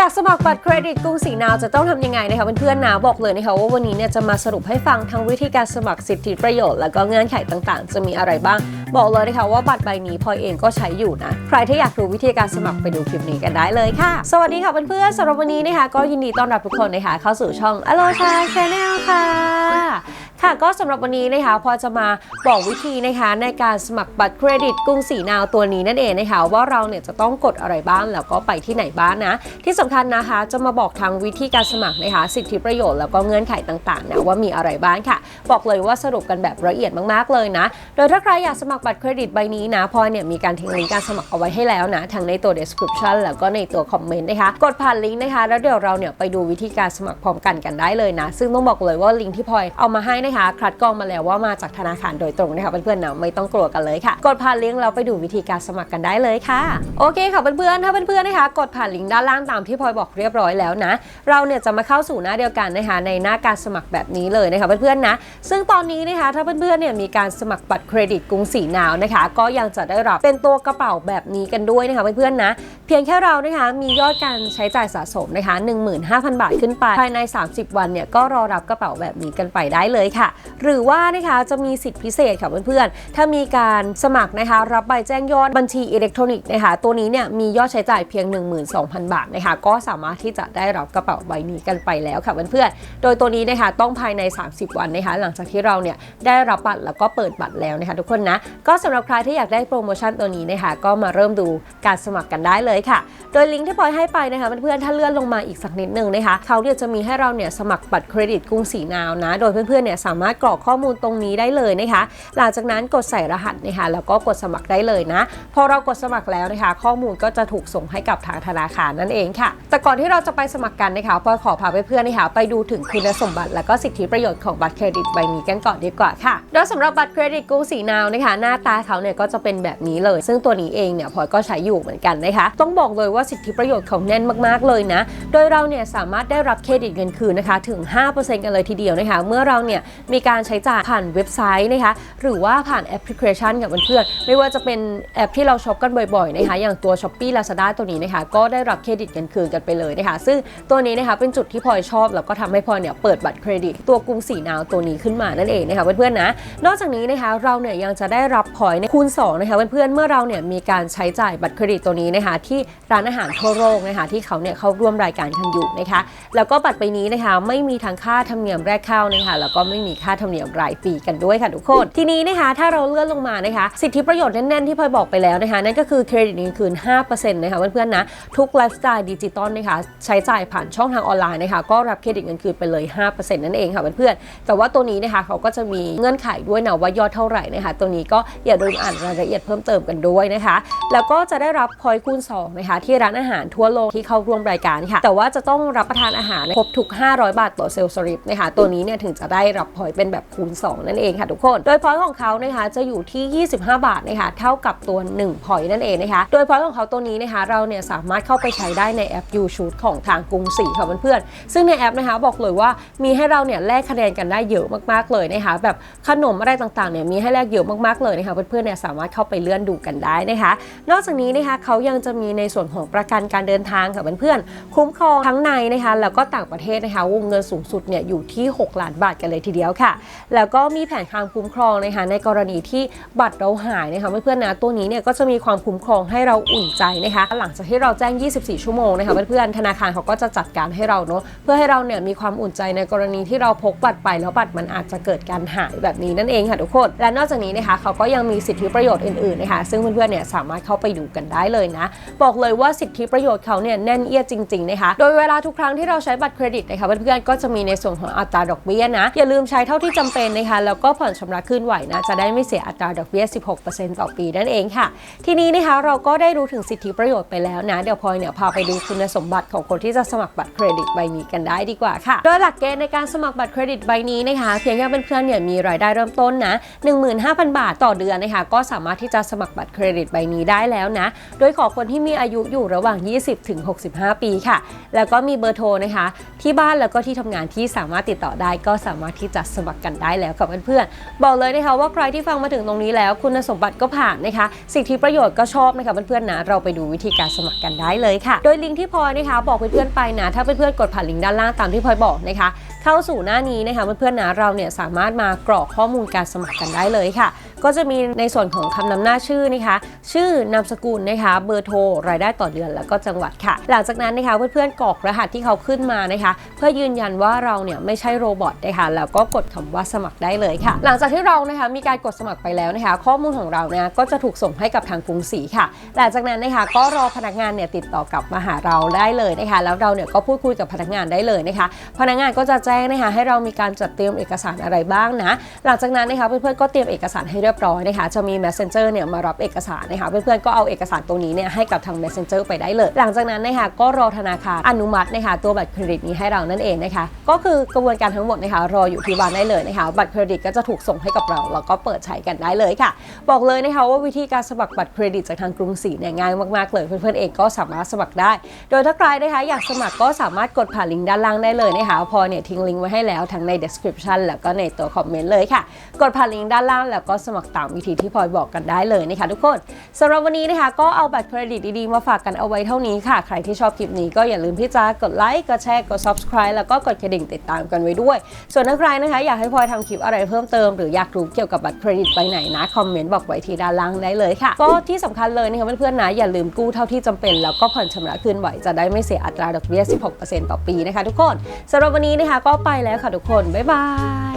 อยากสมัครบัตรเครดิตกรุงศรีนาวจะต้องทำยังไงนะคะเพื่อนๆนะบอกเลยนะคะว่าวันนี้เนี่ยจะมาสรุปให้ฟังทั้งวิธีการสมัครสิทธิประโยชน์ แล้วก็เงื่อนไขต่างๆ จะมีอะไรบ้าง บอกเลยนะคะว่าบัตรใบนี้พลอยเองก็ใช้อยู่นะ ใครที่อยากรู้วิธีการสมัครไปดูคลิปนี้กันได้เลยค่ะ สวัสดีค่ะเพื่อนๆสำหรับวันนี้นะคะก็ยินดีต้อนรับทุกคนนะคะเข้าสู่ช่อง a l o c h a Channel ค่ะค่ะก็สำหรับวันนี้นะคะพอจะมาบอกวิธีนะคะในการสมัครบัตรเครดิตกรุงศรีนาวตัวนี้นั่นเองนะคะว่าเราเนี่ยจะต้องกดอะไรบ้างแล้วก็ไปที่ไหนบ้างนะ ที่สำคัญนะคะ จะมาบอกทางวิธีการสมัครนะคะสิทธิประโยชน์แล้วก็เงื่อนไขต่างๆนะว่ามีอะไรบ้างค่ะ บอกเลยว่าสรุปกันแบบละเอียดมากๆเลยนะ โดยถ้าใครอยากสมัครบัตรเครดิตใบนี้นะพลอยเนี่ยมีการทิ้งลิงก์การสมัครเอาไว้ให้แล้วนะทั้งในตัว description แล้วก็ในตัวคอมเมนต์นะคะกดผ่านลิงก์นะคะแล้วเดี๋ยวเราเนี่ยไปดูวิธีการสมัครพร้อมกันกันได้เลยนะ ซึ่งต้องบอกเลยว่าลิงก์ที่พลอยเอามาให้นะคะคัดกรองมาแล้วว่ามาจากธนาคารโดยตรงนะคะเพื่อนๆนะไม่ต้องกลัวกันเลยค่ะ กดผ่านลิงก์เราไปดูวิธีการสมัครกันได้เลยค่ะโอเคค่ะเพื่อนๆถ้าเพื่อนๆนะคะกดผ่านลิงก์ด้านล่างตามที่พลอยบอกเรียบร้อยแล้วนะ เราเนี่ยจะมาเข้าสู่หน้าเดียวกันนะคะในหน้าการสมัครแบบนี้เลยนะคะเพื่อนๆนะ ซึ่งตอนนี้นะคะถ้าเพื่อนๆเนี่ยมีการสมัครบัตรเครดิตกรุงศรีนาวนะคะ ก็ยังจะได้รับเป็นตัวกระเป๋าแบบนี้กันด้วยนะคะเพื่อนๆนะเพียงแค่เรานะคะมียอดการใช้จ่ายสะสมนะคะ15,000 บาทขึ้นไปภายใน 30 วันเนี่ยก็รอรับกระเป๋าแบบนี้กันไปได้เลยค่ะ หรือว่านะคะจะมีสิทธิพิเศษค่ะเพื่อนๆถ้ามีการสมัครนะคะรับใบแจ้งยอดบัญชีอิเล็กทรอนิกส์นะคะตัวนี้เนี่ยมียอดใช้จ่ายเพียง 12,000 บาทนะคะก็สามารถที่จะได้รับกระเป๋าใบนี้กันไปแล้วค่ะเพื่อนๆ โดยตัวนี้นะคะต้องภายใน 30 วันนะคะหลังจากที่เราเนี่ยได้รับบัตรแล้วก็เปิดบัตรแล้วนะคะทุกคนนะ ก็สำหรับใครที่อยากได้โปรโมชั่นตัวนี้นะคะก็มาเริ่มดูการสมัครกันได้เลยค่ะ โดยลิงก์ที่พลอยให้ไปนะคะเพื่อนๆถ้าเลื่อนลงมาอีกสักนิดนึงนะคะเขาเนี่ยจะมีให้เราเนี่ยสมัครบัตรเครดิตกรุงศรีนาวนะ โดยเพื่อนๆเนี่ยสามารถกรอกข้อมูลตรงนี้ได้เลยนะคะหลังจากนั้นกดใส่รหัสนะคะแล้วก็กดสมัครได้เลยนะ พอเรากดสมัครแล้วนะคะ ข้อมูลก็จะถูกส่งให้กับทางธนาคารนั่นเองค่ะแต่ก่อนที่เราจะไปสมัครกันนะคะพลอขอพาเพื่อนๆนะคะไปดูถึงคุณสมบัติ และก็สิทธิประโยชน์ของบัตรเครดิตใบนี้กันก่อนดีกว่าค่ะ โดยสำหรับบัตรเครดิตกรุงศรีนาวนะคะ หน้าตาเขาเนี่ยก็จะเป็นแบบนี้เลย ซึ่งตัวนี้เองเนี่ยพลอยก็ใช้อยู่เหมือนกันนะคะ ต้องบอกเลยว่าสิทธิประโยชน์เของแน่นมากๆเลยนะ โดยเราเนี่ยสามารถได้รับเครดิตเงินคืนนะคะถึง 5%กันเลยทีเดียวนะคะ เมื่อเราเนี่ยมีการใช้จ่ายผ่านเว็บไซต์นะคะ หรือว่าผ่านแอปพลิเคชันกับเพื่อนๆไม่ว่าจะเป็นแอปที่เราช็อปกันบ่อยๆนะคะอย่างตัว s h อ p e e Lazada ตัวนี้นะคะก็ได้รับเครดิตเงินคืนกันไปเลยนะคะ ซึ่งตัวนี้นะคะเป็นจุดที่พลอยชอบ แล้วก็ทำให้พลอยเนี่ยเปิดบัตรเครดิตตัวกรุงศรีนาวตัวนี้ขึ้นมานั่นเองนะคะเพื่อนๆนะนอกจากนี้นะคะเราเนี่ยยังจะได้รับพอยต์คูณ2นะคะเพื่อนๆเมื่อเราเนี่ยมีการใช้จ่ายบัตรเครดิตตัวนี้นะคะที่ร้านอาหารทั่วโลกนะคะที่เขาเนี่ยเข้าร่วมรายการกันอยู่นะคะแล้วก็บัตรใบนี้นะคะไม่มีทั้งค่าธรรมเนียมแรกเข้านะคะแล้วก็ไม่มีค่าธรรมเนียมรายปีกันด้วยค่ะทุกคนทีนี้นะคะถ้าเราเลื่อนลงมานะคะสิทธิประโยชน์แน่นๆที่พลอยบอกไปแล้วนะคะนั่นก็คือเครดิตเงินคืน5%นะคะเพื่อนๆนะทุกไลฟ์สไตล์ดิจิตอลนะคะใช้จ่ายผ่านช่องทางออนไลน์นะคะก็รับเครดิตเงินคืนไปเลย 5%นั่นเองค่ะเพื่อนๆแต่ว่าตัวนี้นะคะเขาก็จะมีเงื่อนไขด้วยนะว่ายอดเท่าไหร่นะคะตัวนี้ก็อย่าลืมอ่านรายละเอียดเพิ่มเติมกันด้วยนะคะ แล้วก็จะได้รับพอยต์คูณ2นะคะที่ร้านอาหารทั่วโลกที่เข้าร่วมรายการค่ะ แต่ว่าจะต้องรับประทานอาหารครบทุก 500 บาทต่อเซลล์สลิปนะคะตัวนี้เนี่ยถึงจะได้รับพอยต์เป็นแบบคูณ 2 นั่นเองค่ะทุกคน โดยพอยต์ของเขานะคะจะอยู่ที่ 25 บาทนะคะเท่ากับตัว1พอยต์นั่นเองนะคะโดยพอยต์ของเขาตัวนี้นะคะเราเนี่ยสามารถเข้าไปใช้ได้ในแอป u s h o o t ของทางกรุงศรีค่ะเพื่อนๆซึ่งในแอปนะคะบอกเลยว่ามีให้เราเนี่ยแลกคะแนนกันได้เยอะมากๆเลยนะคะแบบขนมอะไรต่างๆเนี่ยมีให้แลกเยอะมากๆเลยนะคะเพื่อนๆเนี่ยสามารถเข้าไปเลื่อนดูกันได้นะคะ นอกจากนี้นะคะเขายังจะมีในส่วนของประกันการเดินทางค่ะเพื่อนๆคุ้มครองทั้งในนะคะแล้วก็ต่างประเทศนะคะวงเงินสูงสุดเนี่ยอยู่ที่ 6 ล้านบาทกันเลยทีเดียวค่ะ แล้วก็มีแผนความคุ้มครองนะคะในกรณีที่บัตรเราหายนะคะเพื่อนๆนะตัวนี้เนี่ยก็จะมีความคุ้มครองให้เราอุ่นใจนะคะหลังจากที่เราแจ้ง 24 ชั่วโมงนะคะเพื่อนๆธนาคารเขาก็จะจัดการให้เราเนาะเพื่อให้เราเนี่ยมีความอุ่นใจในกรณีที่เราพกบัตรไปแล้วบัตรมันอาจจะเกิดการหายแบบนี้นั่นเองค่ะทุกคนและนอกจากนี้นะคะเขาก็ยังมีสิทธิประโยชน์อื่นๆนะคะซึ่งเพื่อนๆเนี่ยสามารถเข้าไปดูกันได้เลยนะ บอกเลยว่าสิทธิประโยชน์เขาเนี่ยแน่นเอียดจริงๆนะคะโดยเวลาทุกครั้งที่เราใช้บัตรเครดิตนะคะเพื่อนๆก็จะมีในส่วนของอัตราดอกเบี้ยนะอย่าลืมใช้เท่าที่จำเป็นนะคะแล้วก็ผ่อนชำระขึ้นไหวนะจะได้ไม่เสียอัตราดอกเบี้ย 16%ต่อปีนั่นเองค่ะ ทีนี้นะคะเราก็ได้รู้ถึงสิทธิประโยชน์ไปแล้วนะเดี๋ยวพลอยเนี่ยพาไปดูคุณณสมบัติของคนที่จะสมัครบัตรเครดิตใบนี้กันได้ดีกว่าค่ะ โดยหลักเกณฑ์ในการสมัครบัตรเครดิตใบนี้นะคะเพียงแค่เพื่อนๆเนี่ยมีรายได้เริ่มต้นนะ15,000 บาทต่อเดือนนะคะ ก็สามารถที่จะสมัครบัตรเครดิตใบนี้ได้แล้วนะ โดยขอคนที่มีอายุอยู่ระหว่าง 20 ถึง 65 ปีค่ะ แล้วก็มีเบอร์โทรนะคะ ที่บ้านแล้วก็ที่ทำงานที่สามารถติดต่อได้ ก็สามารถที่จะสมัครกันได้แล้วกับเพื่อนๆบอกเลยนะคะว่าใครที่ฟังมาถึงตรงนี้แล้วคุณสมบัติก็ผ่านนะคะ สิทธิประโยชน์ก็ชอบนะคะเพื่อนๆนะเราไปดูวิธีการสมัครกันได้เลยค่ะ โดยลิงก์ที่พลอยนะคะบอกเพื่อนๆไปนะถ้าเพื่อนๆกดผ่านลิงก์ด้านล่างตามที่พลอยบอกนะคะเข้าสู่หน้านี้นะคะเพื่อนๆนะเราเนี่ยสามารถมากรอกข้อมูลการสมัครกันได้เลยค่ะ ก็จะมีในส่วนของคำนำหน้าชื่อนะคะ ชื่อนามสกุลนะคะ เบอร์โทรรายได้ต่อเดือนแล้วก็จังหวัดค่ะ หลังจากนั้นนะคะเพื่อนๆกรอกรหัสที่เขาขึ้นมานะคะ เพื่อยืนยันว่าเราเนี่ยไม่ใช่โรบอทนะคะแล้วก็กดคำว่าสมัครได้เลยค่ะ หลังจากที่เรานะคะมีการกดสมัครไปแล้วนะคะ ข้อมูลของเราเนี่ยก็จะถูกส่งให้กับทางกรุงศรีค่ะ หลังจากนั้นนะคะก็รอพนักงานเนี่ยติดต่อกลับมาหาเราได้เลยนะคะ แล้วเราเนี่ยก็พูดคุยกับพนักงานได้เลยนะคะ พนักงานก็จะแจ้งนะคะให้เรามีการจัดเตรียมเอกสารอะไรบ้างนะ หลังจากนั้นนะคะเพื่อนๆก็เตรียมเอกสารให้เรียบร้อยนะคะจะมี messenger เนี่ยมารับเอกสารนะคะเพื่อนๆก็เอาเอกสารตรงนี้เนี่ยให้กับทาง messenger ไปได้เลย หลังจากนั้นนะคะก็รอธนาคารอนุมัตินะคะตัวบัตรเครดิตนี้ให้เรานั่นเองนะคะก็คือกระบวนการทั้งหมดนะคะรออยู่ที่บ้านได้เลยนะคะบัตรเครดิตก็จะถูกส่งให้กับเราแล้วก็เปิดใช้กันได้เลยค่ะ บอกเลยนะคะว่าวิธีการสมัครบัตรเครดิตจากทางกรุงศรีเนี่ยง่ายมากๆเลยเพื่อนๆเองก็สามารถสมัครได้ โดยถ้าใครนะคะอยากสมัครก็สามารถกดผ่านลิงก์ด้านล่างได้เลยนะคะพอเนี่ยทิ้งลิงก์ไว้ให้แล้วทั้งใน description แล้วก็ในตัวคอมเมนต์เลยค่ะ กดผ่านลิงก์ด้านล่างแล้วก็สมัครตามวิธีที่พลอยบอกกันได้เลยนะคะทุกคนสำหรับวันนี้นะคะก็เอาบัตรเครดิตดีๆมาฝากกันเอาไว้เท่านี้ค่ะ ใครที่ชอบคลิปนี้ก็อย่าลืมที่จะกดไลค์กดแชร์กด subscribe แล้วก็กดกระดิ่งติดตามกันไว้ด้วย ส่วนถ้าใครนะคะ อยากให้พลอยทำคลิปอะไรเพิ่มเติมหรืออยากรู้เกี่ยวกับบัตรเครดิตไปไหนนะคอมเมนต์บอกไว้ที่ด้านล่างได้เลยค่ะ ก็ที่สำคัญเลยนะคะเพื่อนๆนะอย่าลืมกู้เท่าที่จำเป็น แล้วก็ผ่อนชำระคืนไหวจะได้ไม่เสียอัตราดอกเบี้ย 16%ต่อปีนะคะทุกคนสำหรับวันนี้นะคะก็ไปแล้วค่ะทุกคน บ๊ายบาย